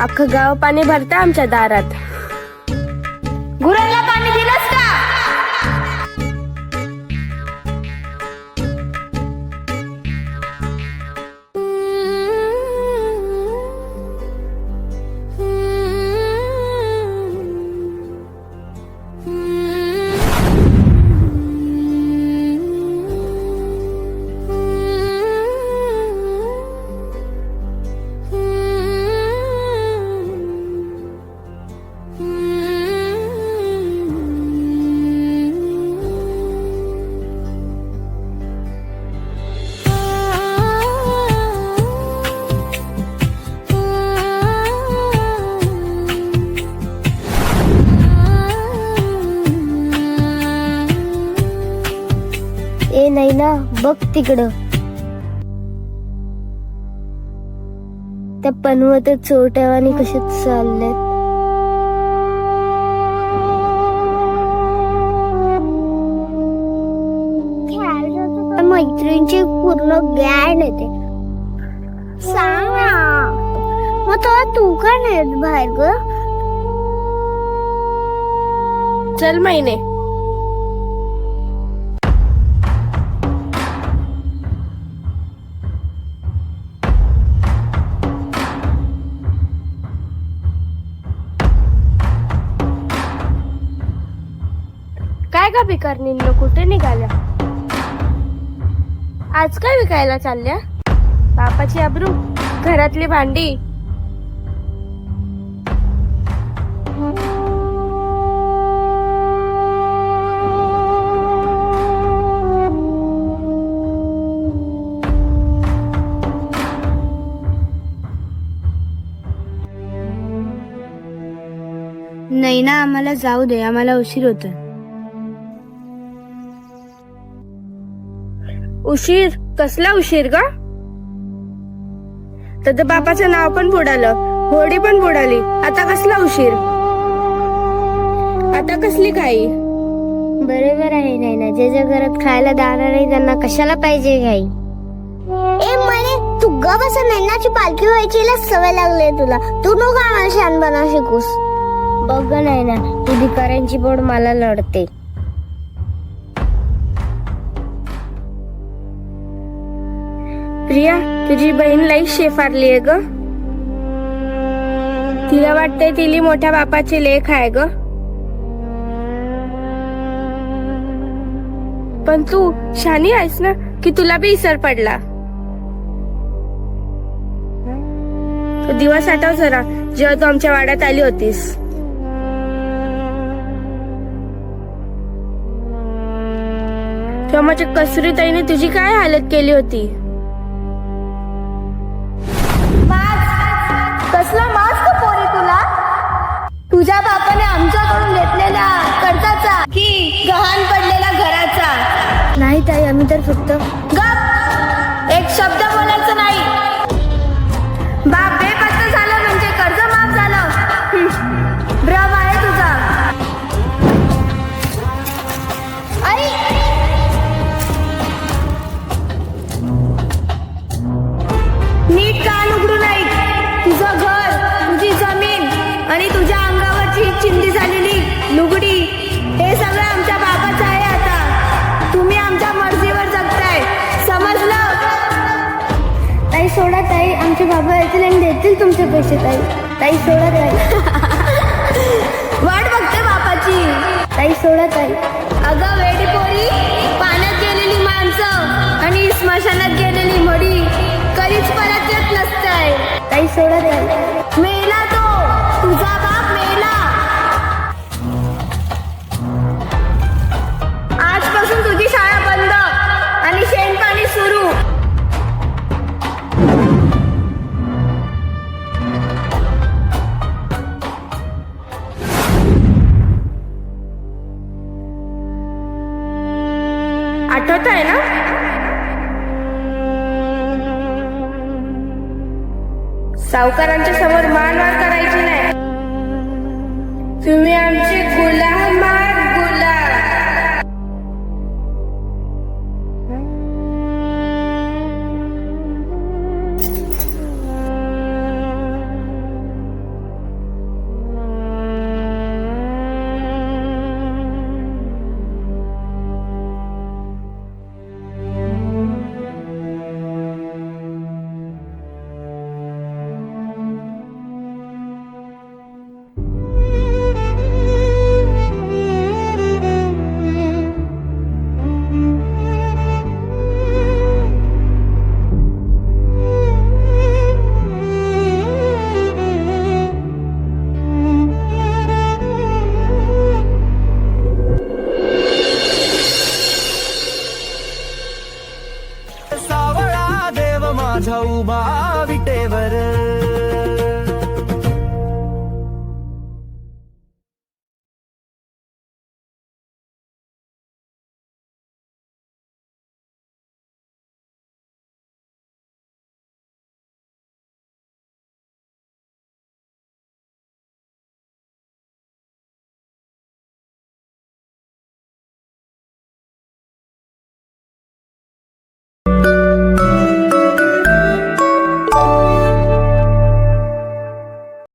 अख्खं गाव पाणी भरतं आमच्या दारात. गुरांना बघ तिकडं. त्या पनवत चोरट्यावानी कसे चाललेत मैत्रिणीची पूर्ण गॅन येते सांग. मग तेव्हा तू का नाही बाहेर ग? चल महिने काय का भिकारनींनो कुठे निघाल्या? आज काय विकायला चालल्या? बापाची अब्रू घरातली भांडी. नाही ना आम्हाला जाऊ दे. आम्हाला उशीर होतोय. उशीर? कसला उशीर ग? तर बापाचं नाव पण बुडालं होडी पण बुडाली. आता कसला उशीर? आता कसली काही बरोबर आहे नाही ना ज्याच्या घरात खायला दाणार नाही त्यांना कशाला पाहिजे घाई? ए म्हणे तू ग बस. नैनाची पालखी व्हायची सवय लागली तुला. तू नको आम्हाला शहाणपणा शिकूस. बघ नाही ना ती भिकाऱ्यांची बोड मला लढते. प्रिया तुझी बहीण लई शेफारली आहे ग. तिला वाटतंय तिली मोठ्या बापाची लेख आहे ग. पण तू शानी आहेस ना की तुला बी इसर पडला? दिवस आठव जरा जेव्हा तू आमच्या वाड्यात आली होतीस. तेव्हा माझ्या कसुरी ताईने तुझी काय हालत केली होती? कसला मास्क पोरी तुला? तुझ्या बापाने आमच्याकडून घेतलेल्या कर्जाचा की गहाण पडलेल्या घराचा? नाही ताई आम्ही तर फक्त गप! एक शब्द येतील आणि देतील तुमचे पैसे ताई. ताई सोडा ताई. वाट बघते बापाची. ताई सोडा ताई. अगं आठवत आहे ना? सावकारांच्या समोर मान करायची नाही. तुम्ही आमचे गुलाम गुलाम ராஜா உபாவிட்டே வரு